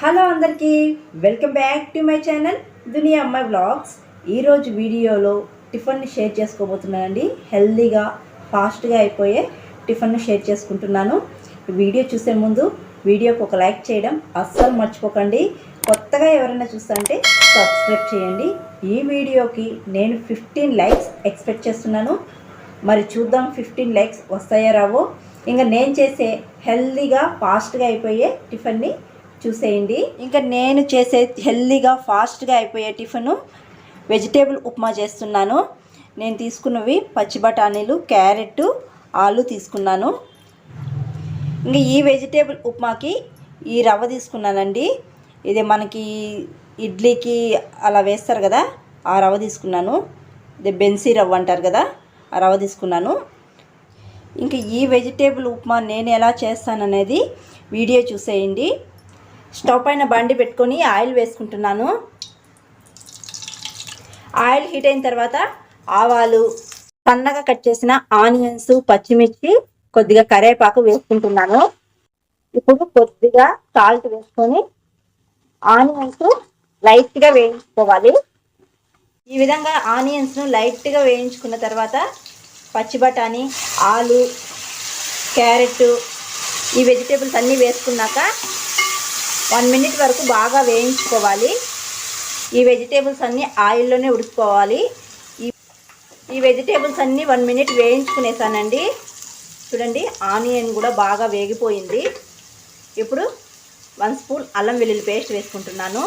Hello అందరికీ welcome back to my channel Duniya Ammayi vlogs. ఈరోజు వీడియోలో టిఫిన్ని షేర్ చేసుకోబోతున్నానండి. హెల్దీగా ఫాస్ట్గా అయిపోయే టిఫిన్ని షేర్ చేసుకుంటున్నాను. వీడియో చూసే ముందు వీడియోకి ఒక లైక్ చేయడం అస్సలు మర్చిపోకండి. కొత్తగా ఎవరైనా చూస్తుంటే సబ్స్క్రైబ్ చేయండి. ఈ వీడియోకి నేను ఫిఫ్టీన్ లైక్స్ ఎక్స్పెక్ట్ చేస్తున్నాను. మరి చూద్దాం ఫిఫ్టీన్ లైక్స్ వస్తాయా రావో. ఇంకా నేను చేసే హెల్దీగా ఫాస్ట్గా అయిపోయే టిఫిన్ని చూసేయండి. ఇంకా నేను చేసే హెల్దీగా ఫాస్ట్గా అయిపోయే టిఫిన్ వెజిటేబుల్ ఉప్మా చేస్తున్నాను. నేను తీసుకున్నవి పచ్చి బఠానీలు క్యారెట్ ఆలు తీసుకున్నాను. ఇంకా ఈ వెజిటేబుల్ ఉప్మాకి ఈ రవ్వ తీసుకున్నానండి. ఇది మనకి ఇడ్లీకి అలా వేస్తారు కదా ఆ రవ్వ తీసుకున్నాను. ఇది బెన్సీ రవ్వ అంటారు కదా ఆ రవ్వ తీసుకున్నాను. ఇంకా ఈ వెజిటేబుల్ ఉప్మా నేను ఎలా చేస్తాననేది వీడియో చూసేయండి. స్టవ్ పైన బండి పెట్టుకొని ఆయిల్ వేసుకుంటున్నాను. ఆయిల్ హీట్ అయిన తర్వాత ఆవాలు సన్నగా కట్ చేసిన ఆనియన్స్ పచ్చిమిర్చి కొద్దిగా కరివేపాకు వేసుకుంటున్నాను. ఇప్పుడు కొద్దిగా సాల్ట్ వేసుకొని ఆనియన్స్ లైట్గా వేయించుకోవాలి. ఈ విధంగా ఆనియన్స్ను లైట్గా వేయించుకున్న తర్వాత పచ్చి బఠానీ ఆలు క్యారెట్ ఈ వెజిటేబుల్స్ అన్నీ వేసుకున్నాక వన్ మినిట్ వరకు బాగా వేయించుకోవాలి. ఈ వెజిటేబుల్స్ అన్నీ ఆయిల్లోనే ఉడుకుకోవాలి ఈ ఈ వెజిటేబుల్స్ అన్నీ వన్ మినిట్ వేయించుకునేసానండి. చూడండి ఆనియన్ కూడా బాగా వేగిపోయింది. ఇప్పుడు వన్ స్పూన్ అల్లం వెల్లుల్లి పేస్ట్ వేసుకుంటున్నాను.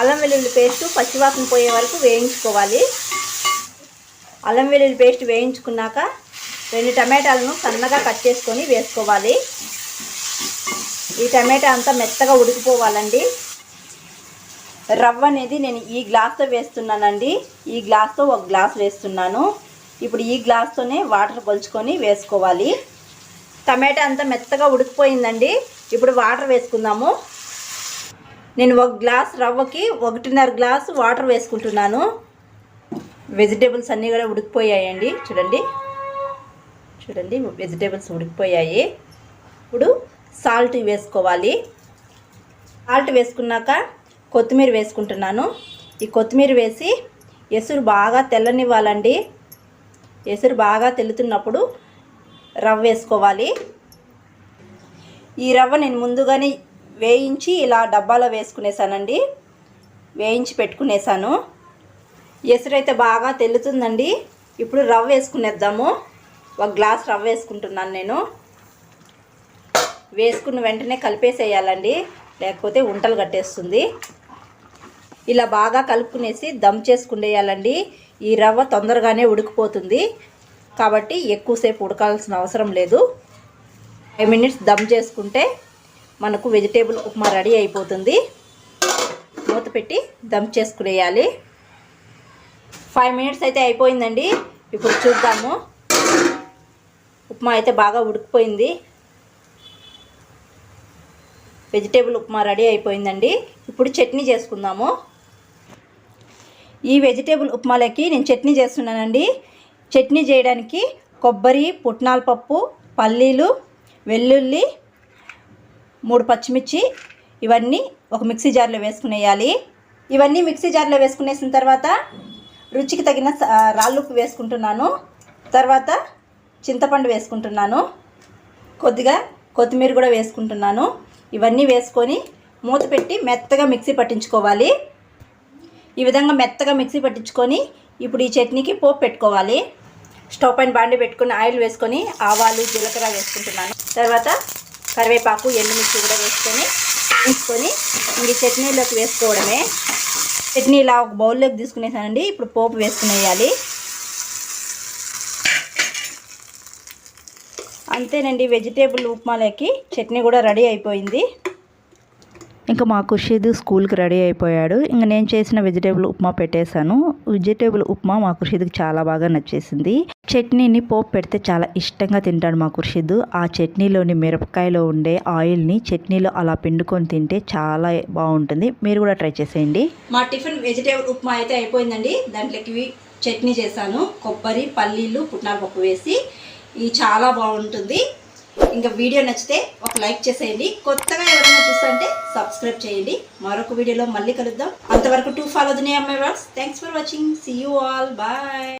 అల్లం వెల్లుల్లి పేస్ట్ పచ్చివాసన పోయే వరకు వేయించుకోవాలి. అల్లం వెల్లుల్లి పేస్ట్ వేయించుకున్నాక రెండు టమాటాలను సన్నగా కట్ చేసుకొని వేసుకోవాలి. ఈ టమాటా అంతా మెత్తగా ఉడికిపోవాలండి. రవ్వ అనేది నేను ఈ గ్లాస్తో వేస్తున్నానండి. ఈ గ్లాస్తో ఒక గ్లాస్ వేస్తున్నాను. ఇప్పుడు ఈ గ్లాస్తోనే వాటర్ కొలుచుకొని వేసుకోవాలి. టమాటా అంతా మెత్తగా ఉడికిపోయిందండి. ఇప్పుడు వాటర్ వేసుకుందాము. నేను ఒక గ్లాస్ రవ్వకి ఒకటిన్నర గ్లాస్ వాటర్ వేసుకుంటున్నాను. వెజిటేబుల్స్ అన్నీ కూడా ఉడికిపోయాయండి. చూడండి. చూడండి వెజిటేబుల్స్ ఉడికిపోయాయి. ఇప్పుడు సాల్ట్ వేసుకోవాలి. సాల్ట్ వేసుకున్నాక కొత్తిమీర వేసుకుంటున్నాను. ఈ కొత్తిమీర వేసి ఎసురు బాగా తెల్లనివ్వాలండి. ఎసురు బాగా తెల్లుతున్నప్పుడు రవ్వ వేసుకోవాలి. ఈ రవ్వ నేను ముందుగానే వేయించి ఇలా డబ్బాలో వేసుకునేసానండి. వేయించి పెట్టుకునేసాను. ఎసురైతే బాగా తెల్లుతుందండి. ఇప్పుడు రవ్వ వేసుకునేద్దాము. ఒక గ్లాస్ రవ్వ వేసుకుంటున్నాను నేను. వేసుకున్న వెంటనే కలిపేసేయాలండి. లేకపోతే ఉంటలు కట్టేస్తుంది. ఇలా బాగా కలుపుకునేసి దమ్ చేసుకుండేయాలండి. ఈ రవ్వ తొందరగానే ఉడికిపోతుంది. కాబట్టి ఎక్కువసేపు ఉడకాల్సిన అవసరం లేదు. ఫైవ్ మినిట్స్ దమ్ చేసుకుంటే మనకు వెజిటేబుల్ ఉప్మా రెడీ అయిపోతుంది. మూత పెట్టి దమ్ చేసుకునేయాలి. ఫైవ్ మినిట్స్ అయితే అయిపోయిందండి. ఇప్పుడు చూద్దాము. ఉప్మా అయితే బాగా ఉడికిపోయింది. వెజిటేబుల్ ఉప్మా రెడీ అయిపోయిందండి. ఇప్పుడు చట్నీ చేసుకుందాము. ఈ వెజిటేబుల్ ఉప్మాలకి నేను చట్నీ చేస్తున్నానండి. చట్నీ చేయడానికి కొబ్బరి పుట్నాల పప్పు పల్లీలు వెల్లుల్లి మూడు పచ్చిమిర్చి ఇవన్నీ ఒక మిక్సీ జార్లో వేసుకునేయాలి. ఇవన్నీ మిక్సీ జార్లో వేసుకునేసిన తర్వాత రుచికి తగిన రాళ్ళుప్పు వేసుకుంటున్నాను. తర్వాత చింతపండు వేసుకుంటున్నాను. కొద్దిగా కొత్తిమీర కూడా వేసుకుంటున్నాను. ఇవన్నీ వేసుకొని మూత పెట్టి మెత్తగా మిక్సీ పట్టించుకోవాలి. ఈ విధంగా మెత్తగా మిక్సీ పట్టించుకొని ఇప్పుడు ఈ చట్నీకి పోపు పెట్టుకోవాలి. స్టవ్ పైన బాండి పెట్టుకుని ఆయిల్ వేసుకొని ఆవాలు జీలకర్ర వేసుకుంటున్నాను. తర్వాత కరివేపాకు ఎండుమిర్చి కూడా వేసుకొని వేసుకొని ఈ చట్నీలోకి వేసుకోవడమే. చట్నీ ఇలా ఒక బౌల్లోకి తీసుకునేసానండి. ఇప్పుడు పోపు వేసుకునేయాలి. అంతేనండి వెజిటేబుల్ ఉప్మాలోకి చట్నీ కూడా రెడీ అయిపోయింది. ఇంకా మా ఖుషీద్ స్కూల్కి రెడీ అయిపోయాడు. ఇంకా నేను చేసిన వెజిటేబుల్ ఉప్మా పెట్టేశాను. వెజిటేబుల్ ఉప్మా మా ఖుషీద్కి చాలా బాగా నచ్చేసింది. చట్నీని పోపు పెడితే చాలా ఇష్టంగా తింటాడు మా ఖుషీద్ ఆ చట్నీలోని మిరపకాయలో ఉండే ఆయిల్ని చట్నీలో అలా పిండుకొని తింటే చాలా బాగుంటుంది. మీరు కూడా ట్రై చేసేయండి. మా టిఫిన్ వెజిటేబుల్ ఉప్మా అయితే అయిపోయిందండి. దాంట్లోకి చట్నీ చేశాను. కొబ్బరి పల్లీలు పుట్నాల పప్పు వేసి ఇది చాలా బాగుంటుంది. ఇంకా వీడియో నచ్చితే ఒక లైక్ చేసేయండి. కొత్తగా ఎవరైనా చూస్తుంటే సబ్స్క్రైబ్ సబ్స్క్రైబ్ చేయండి. మరొక వీడియోలో మళ్ళీ కలుద్దాం. అంతవరకు టూ ఫాలో దినే అమ్మాయి words thanks for watching see you all bye